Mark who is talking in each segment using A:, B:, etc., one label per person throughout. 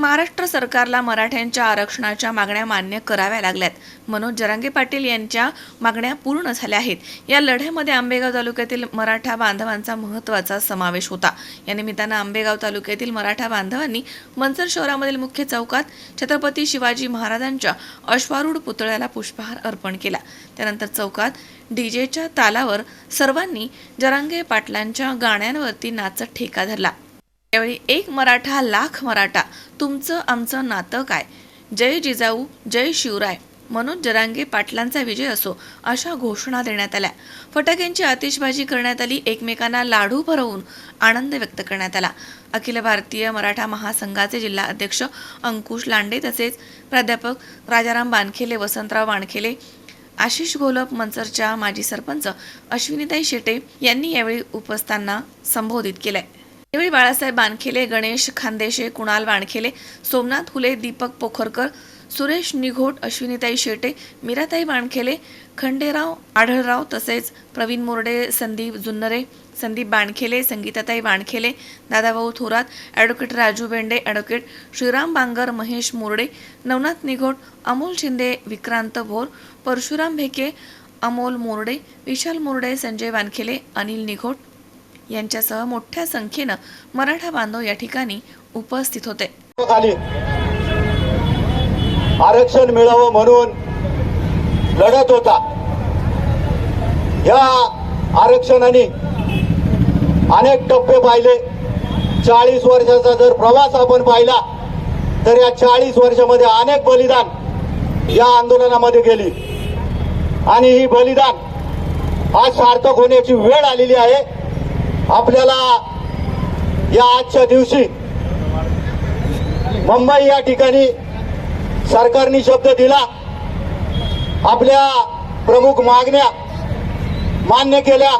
A: महाराष्ट्र सरकारला मराठ्यांच्या आरक्षणाच्या मागण्या मान्य कराव्या लागल्यात. मनोज जरांगे पाटील यांच्या मागण्या पूर्ण झाल्या आहेत. या लढ्यामध्ये आंबेगाव तालुक्यातील मराठा बांधवांचा महत्त्वाचा समावेश होता. या निमित्तानं आंबेगाव तालुक्यातील मराठा बांधवांनी मनसर शहरामधील मुख्य चौकात छत्रपती शिवाजी महाराजांच्या अश्वारूढ पुतळ्याला पुष्पहार अर्पण केला. त्यानंतर चौकात डीजेच्या तालावर सर्वांनी जरांगे पाटलांच्या गाण्यांवरती नाचत ठेका धरला. यावेळी एक मराठा लाख मराठा तुमचं आमचं नातं काय? जय जिजाऊ जय शिवराय मनोज जरांगे पाटलांचा विजय असो अशा घोषणा देण्यात आल्या. फटाक्यांची आतिषबाजी करण्यात आली एकमेकांना लाडू भरवून आनंद व्यक्त करण्यात आला. अखिल भारतीय मराठा महासंघाचे जिल्हा अध्यक्ष अंकुश लांडे तसेच प्राध्यापक राजाराम बानखेले वसंतराव बाणखेले आशिष घोलप मनसरच्या माजी सरपंच अश्विनीताई शेटे यांनी यावेळी उपस्थांना संबोधित केलंय. यावेळी बाळासाहेब बानखेले गणेश खांदेशे कुणाल वाणखेले सोमनाथ हुले दीपक पोखरकर सुरेश निघोट अश्विनीताई शेटे मीराताई वाणखेले खंडेराव आढळराव तसेच प्रवीण मोरडे संदीप जुन्नरे संदीप बाणखेले संगीताताई वाणखेले दादाभाऊ थोरात ॲडव्होकेट राजू बेंडे ॲडव्होकेट श्रीराम बांगर महेश मोरडे नवनाथ निघोट अमोल शिंदे विक्रांत भोर परशुराम भेके अमोल मोरडे विशाल मोरडे संजय वानखेले अनिल निघोट यांच्यासह मोठ्या संख्येनं मराठा बांधव या ठिकाणी उपस्थित होते.
B: आरक्षण मिळावं म्हणून लढत होता. या आरक्षणाने अनेक टप्पे पाहिले. चाळीस वर्षाचा जर प्रवास आपण पाहिला तर या चाळीस वर्षामध्ये अनेक बलिदान या आंदोलनामध्ये गेली. आणि ही बलिदान आज सार्थक होण्याची वेळ आलेली आहे. आपल्याला या आजच्या दिवशी मुंबई या ठिकाणी सरकारने शब्द दिला. आपल्या प्रमुख मागण्या मान्य केल्या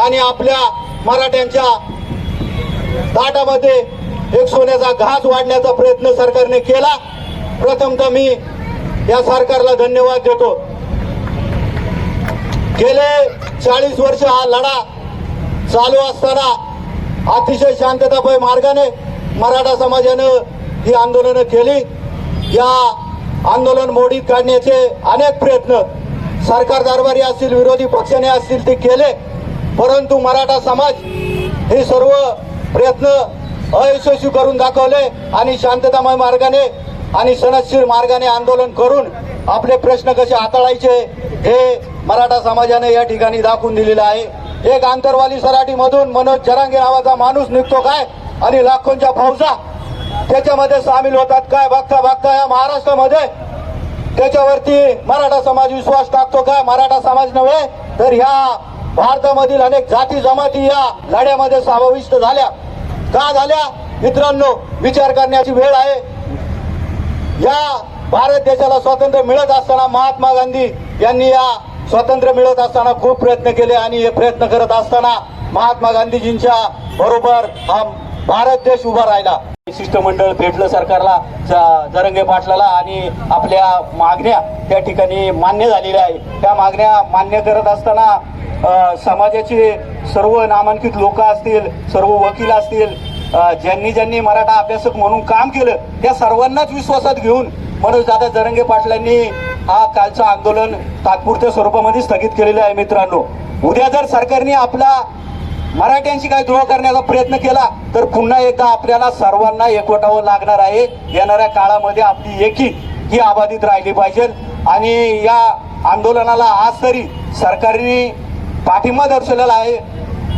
B: आणि आपल्या मराठ्यांच्या ताटामध्ये एक सोन्याचा घास वाढण्याचा प्रयत्न सरकारने केला. प्रथमतः मी या सरकारला धन्यवाद देतो. गेले चाळीस वर्ष हा लढा चालू असताना अतिशय शांततामय मार्गाने मराठा समाजानं ही आंदोलनं केली. या आंदोलन मोडीत काढण्याचे अनेक प्रयत्न सरकार दरबारी असतील विरोधी पक्षाने असतील ते केले. परंतु मराठा समाज हे सर्व प्रयत्न अयशस्वी करून दाखवले आणि शांततामय मार्गाने आणि सनशील मार्गाने आंदोलन करून आपले प्रश्न कसे हाताळायचे हे मराठा समाजाने या ठिकाणी दाखवून दिलेलं आहे. एक आंतरवाली सराठी मधून मनोज जरांगे नावाचा माणूस निघतो काय? आणि लाखोंच्या फौजा त्याच्यामध्ये सामील होतात काय? बघता बघता या महाराष्ट्रामध्ये. त्याच्यावरती मराठा समाज विश्वास टाकतो काय? मराठा समाज नव्हे तर ह्या भारतामधील अनेक जाती जमाती या लढ्यामध्ये समाविष्ट झाल्या. का झाल्या? मित्रांनो विचार करण्याची वेळ आहे. या भारत देशाला स्वातंत्र्य मिळत असताना महात्मा गांधी यांनी या स्वातंत्र्य मिळत असताना खूप प्रयत्न केले आणि हे प्रयत्न करत असताना महात्मा गांधीजींच्या बरोबर हा भारत देश उभा राहिला. शिष्टमंडळ भेटलं सरकारला ज- जरंगे पाटलाला आणि आपल्या मागण्या त्या ठिकाणी मान्य झालेल्या आहे त्या मागण्या मान्य करत असताना समाजाचे सर्व नामांकित लोक असतील सर्व वकील असतील ज्यांनी ज्यांनी मराठा अभ्यासक म्हणून काम केलं त्या सर्वांनाच विश्वासात घेऊन मनोज दादा जरंगे पाटलांनी हा कालचं आंदोलन तात्पुरत्या स्वरूपामध्ये स्थगित केलेलं आहे मित्रांनो. उद्या जर सरकारने आपला मराठ्यांशी काय द्रोह करण्याचा प्रयत्न केला तर पुन्हा एकदा आपल्याला सर्वांना एकवटावं लागणार आहे. येणाऱ्या काळामध्ये आपली एकी ही अबाधित राहिली पाहिजे. आणि या आंदोलनाला आज तरी सरकारने पाठिंबा दर्शवलेला आहे.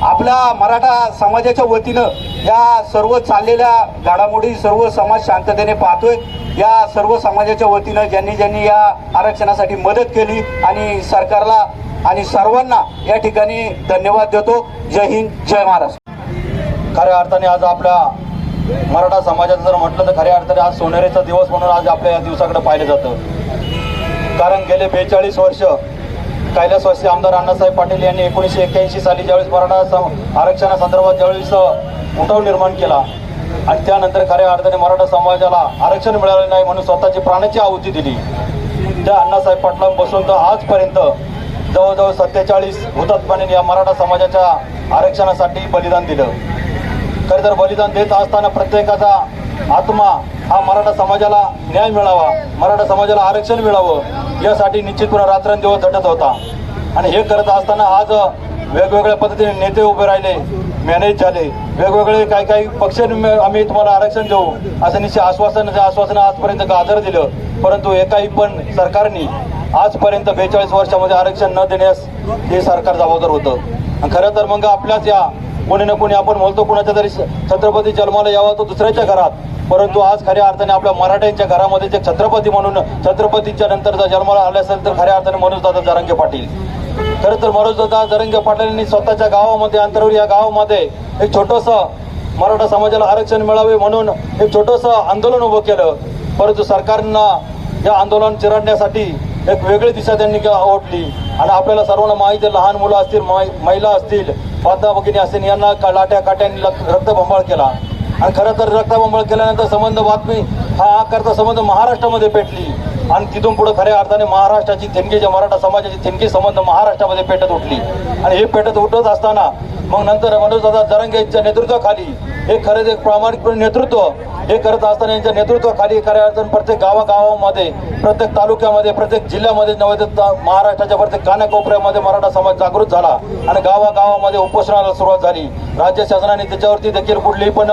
B: आपल्या मराठा समाजाच्या वतीनं या सर्व चाललेल्या घडामोडी सर्व समाज शांततेने पाहतोय. या सर्व समाजाच्या वतीनं ज्यांनी ज्यांनी या आरक्षणासाठी मदत केली आणि सरकारला आणि सर्वांना या ठिकाणी धन्यवाद देतो. जय हिंद जय महाराष्ट्र. खऱ्या अर्थाने आज आपल्या
C: मराठा समाजाचं जर म्हटलं तर खऱ्या अर्थाने आज सोनेरीचा दिवस म्हणून आज आपल्या या दिवसाकडे पाहिलं जातं. कारण गेले बेचाळीस वर्ष कैलासवासी आमदार अण्णासाहेब पाटील यांनी एकोणीसशे एक्क्याऐंशी साली ज्यावेळेस मराठा आरक्षणासंदर्भात ज्यावेळेस उठाव निर्माण केला आणि त्यानंतर खऱ्या अर्थाने मराठा समाजाला आरक्षण मिळालं नाही म्हणून स्वतःची प्राणाची आहुती दिली. त्या अण्णासाहेब पाटलांपासून तर आजपर्यंत जवळजवळ सत्तेचाळीस हुतात्म्याने या मराठा समाजाच्या आरक्षणासाठी बलिदान दिलं. खरं तर बलिदान देत असताना प्रत्येकाचा आत्मा हा मराठा समाजाला न्याय मिळावा मराठा समाजाला आरक्षण मिळावं यासाठी निश्चितपणे रात्रंदिवस झटत होता. आणि हे करत असताना आज वेगवेगळ्या पद्धतीने नेते उभे राहिले मॅनेज झाले. वेगवेगळे काही काही पक्ष आम्ही तुम्हाला आरक्षण देऊ असं निश्चित आश्वासन आश्वासन आजपर्यंत गाजर दिलं. परंतु एकाही पण सरकारने आजपर्यंत बेचाळीस वर्षामध्ये आरक्षण न देण्यास हे सरकार जबाबदार होतं. खरं तर मग आपल्याच या कोणी ना कोणी आपण बोलतो कुणाच्या तरी छत्रपती जन्माला यावा तो दुसऱ्याच्या घरात. परंतु आज खऱ्या अर्थाने आपल्या मराठ्यांच्या घरामध्ये जे छत्रपती म्हणून छत्रपतीच्या नंतर जर जन्माला आले असेल तर खऱ्या अर्थाने मनोजदादा जरांगे पाटील. खरं तर मनोजदादा जरांगे पाटील स्वतःच्या गावामध्ये अंतरवली या गावामध्ये एक छोटंसं मराठा समाजाला आरक्षण मिळावे म्हणून एक छोटंसं आंदोलन उभं केलं. परंतु सरकारनं या आंदोलन चिरडण्यासाठी एक वेगळी दिशा त्यांनी ओढली. आणि आपल्याला सर्वांना माहिती आहे, लहान मुलं असतील महिला असतील माता भगिनी असतील यांना का- लाट्या काट्यांनी रक्तभंबाळ केला. आणि खरं तर रक्ताबंबळ केल्यानंतर संबंध बातमी हा करता संबंध महाराष्ट्रामध्ये पेटली. आणि तिथून पुढे खऱ्या अर्थाने महाराष्ट्राची थेंगी जे मराठा समाजाची थेंगी संबंध महाराष्ट्रामध्ये पेटत उठली. आणि हे पेटत उठत असताना मग नंतर मनोजदादा जरंगेच्या यांच्या नेतृत्वाखाली हे खरंच एक प्रामाणिकपणे नेतृत्व हे करत असताना यांच्या नेतृत्वाखाली खऱ्या अर्थाने प्रत्येक गावागावामध्ये प्रत्येक तालुक्यामध्ये प्रत्येक जिल्ह्यामध्ये नव्हे तर महाराष्ट्राच्या प्रत्येक कानाकोपऱ्यामध्ये मराठा समाज जागृत झाला. आणि गावागावामध्ये उपोषणाला सुरुवात झाली. राज्य शासनाने त्याच्यावरती देखील कुठलीही पण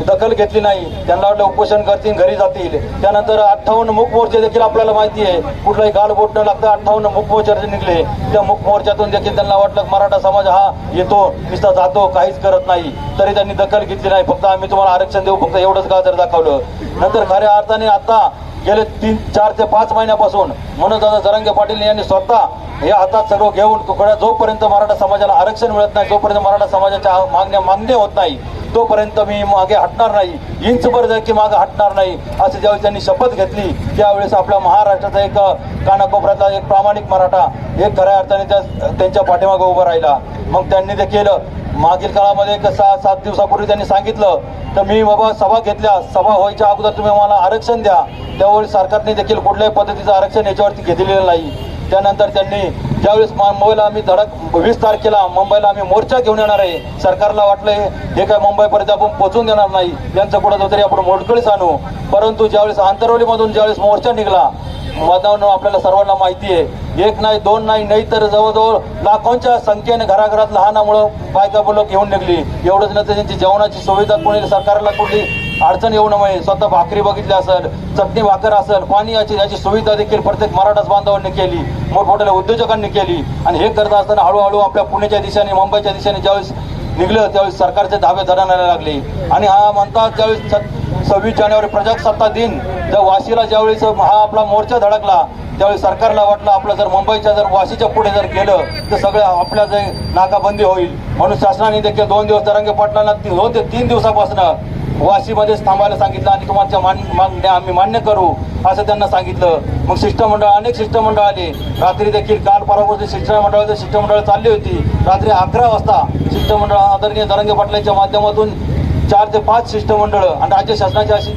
C: दखल घेतली नाही. त्यांना वाटलं उपोषण करतील घरी जातील. त्यानंतर अठ्ठावन्न मूक मोर्चे देखील आपल्याला माहिती आहे. कुठलाही गालबोट न लागता अठ्ठावन्न मूक मोर्चाचे निघले. त्या मूक मोर्चातून देखील त्यांना वाटलं मराठा समाज हा येतो नुसता जातो काहीच करत नाही. तरी त्यांनी दखल घेतली नाही. फक्त आम्ही तुम्हाला आरक्षण देऊ फक्त एवढंच का जर दाखवलं. नंतर खऱ्या अर्थाने आता गेले तीन चार ते पाच महिन्यापासून मनोजदादा जरंगे पाटील यांनी स्वतः या हातात सर्व घेऊन तुकड्या जोपर्यंत मराठा समाजाला आरक्षण मिळत नाही जोपर्यंत मराठा समाजाच्या मागण्या मागण्या होत नाही तोपर्यंत मी मागे हटणार नाही. इंचभर जर की मागे हटणार नाही असं ज्यावेळेस त्यांनी शपथ घेतली त्यावेळेस आपल्या महाराष्ट्राचा एक कानाकोपऱ्यातला एक प्रामाणिक मराठा एक खऱ्या अर्थाने त्या त्यांच्या पाठीमागे उभं राहिला. मग त्यांनी देखील मागील काळामध्ये एक सहा सात दिवसापूर्वी त्यांनी सांगितलं तर मी बाबा सभा घेतल्या सभा व्हायच्या अगोदर तुम्ही मला आरक्षण द्या. त्यावेळी सरकारने देखील कुठल्याही पद्धतीचं आरक्षण याच्यावरती घेतलेलं नाही. त्यानंतर त्यांनी ज्यावेळेस मा- मुंबईला आम्ही धडक वीस तारखेला मुंबईला आम्ही मोर्चा घेऊन येणार आहे सरकारला वाटलंय हे काय मुंबईपर्यंत आपण पोहोचून देणार नाही यांचं कुठं तरी आपण मोडकळीच आणू. परंतु ज्यावेळेस आंतरवलीमधून ज्यावेळेस मोर्चा निघाला मतावरून आपल्याला सर्वांना माहिती आहे एक नाही दोन नाही नाही तर जवळजवळ लाखोंच्या संख्येने घराघरात लहानामुळं बायका मुलं घेऊन निघली. एवढंच नाही तर त्यांची जेवणाची सुविधा कोणी सरकारला कुठली अडचण येऊ नये. स्वतः भाकरी बघितली असेल चटणी भाकर असेल पाणी याची याची सुविधा देखील प्रत्येक मराठाच बांधवांनी केली मोठमोठ्या उद्योजकांनी केली. आणि हे करत असताना हळूहळू आपल्या पुण्याच्या दिशेने मुंबईच्या दिशेने ज्यावेळेस निघलं त्यावेळेस सरकारचे धाबे धरणायला लागले. आणि हा म्हणतात ज्यावेळेस स- सव्वीस जानेवारी प्रजासत्ताक दिन जर वाशीला ज्यावेळेस हा आपला मोर्चा धडकला त्यावेळी सरकारला वाटलं आपलं जर मुंबईच्या जर वाशीच्या पुढे जर गेलं तर सगळं आपल्या जे नाकाबंदी होईल. म्हणून शासनाने देखील दोन दिवस तरंगे पाटलांना होते तीन दिवसापासून वाशीमध्येच थांबायला सांगितलं आणि तुमच्या मान मागण्या आम्ही मान्य करू असं त्यांना सांगितलं. मग शिष्टमंडळ अनेक शिष्टमंडळ आले. रात्री देखील काल परवापासून शिष्टमंडळाचे शिष्टमंडळ चालली होती. रात्री अकरा वाजता शिष्टमंडळ आदरणीय दरंगे पाटलांच्या माध्यमातून चार ते पाच शिष्टमंडळ आणि राज्य शासनाची अशी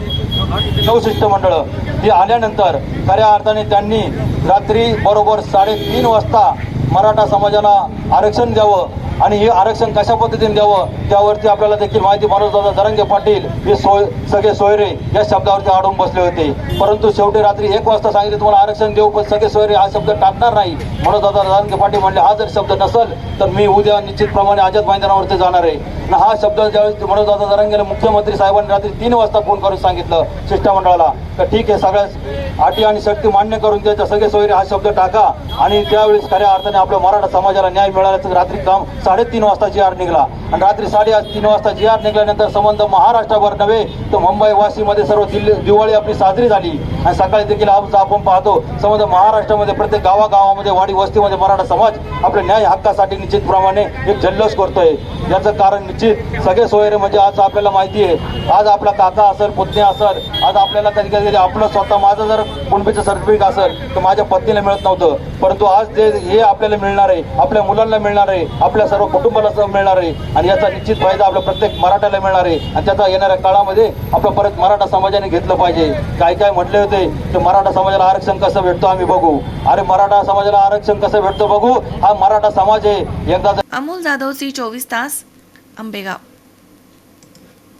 C: नऊ शिष्टमंडळ ही आल्यानंतर खऱ्या अर्थाने त्यांनी रात्री बरोबर साडेतीन वाजता मराठा समाजाला आरक्षण द्यावं आणि हे आरक्षण कशा पद्धतीने द्यावं त्यावरती आपल्याला देखील माहिती दादा जरंगे पाटील हे सोय सगळे सोयरे या शब्दावरती अडून बसले होते. परंतु शेवटी रात्री एक वाजता सांगितले तुम्हाला आरक्षण देऊ पण सगळे सोयरे हा शब्द टाकणार नाही. मनोजदादा जरंगे पाटील म्हणले हा जर शब्द नसेल तर मी उद्या निश्चितप्रमाणे आझाद मैदानावरती जाणार आहे. हा शब्द ज्यावेळेस मनोजदादा जरंगेला मुख्यमंत्री साहेबांनी रात्री तीन वाजता फोन करून सांगितलं शिष्टमंडळाला तर ठीक आहे सगळ्या अटी आणि शक्ती मान्य करून त्याच्या सगळे सोयरे हा शब्द टाका आणि त्यावेळेस खऱ्या अर्थाने आपल्या मराठा समाजाला न्याय मिळाल्याचं रात्री काम साडेतीन वाजता जी आर निघाला. आणि रात्री साडे तीन वाजता जी आर निघाल्यानंतर संबंध महाराष्ट्रावर नव्हे तर मुंबई वाशीमध्ये सर्व दिल्ली दिवाळी आपली साजरी झाली. आणि सकाळी देखील आज आपण पाहतो संबंध महाराष्ट्रामध्ये प्रत्येक गावागावामध्ये वाडी वस्तीमध्ये मराठा समाज आपल्या न्याय हक्कासाठी निश्चितप्रमाणे एक जल्लोष करतोय. याचं कारण निश्चित सगळे सोयरे म्हणजे आज आपल्याला माहिती आहे. आज आपला काका असेल पुतणे असेल आज आपल्याला कधी कधी आपलं स्वतः माझं जर कुणबीचं सर्टिफिकेट असेल तर माझ्या पत्नीला मिळत नव्हतं. परंतु आज जे हे आपल्याला मिळणार आहे आपल्या मुलांना मिळणार आहे आपल्या सर्व कुटुंबाला मिळणार आहे. आणि याचा निश्चित फायदा आपल्या प्रत्येक मराठ्याला मिळणार आहे. आणि त्याचा येणाऱ्या काळामध्ये आपलं परत मराठा समाजाने घेतलं पाहिजे. काय काय म्हटले होते? की मराठा समाजाला आरक्षण कसं भेटतो आम्ही बघू. अरे मराठा समाजाला आरक्षण कसं भेटतो बघू? हा मराठा समाज आहे. एकदा
A: अमोल जाधव सी चोवीस तास आंबेगाव.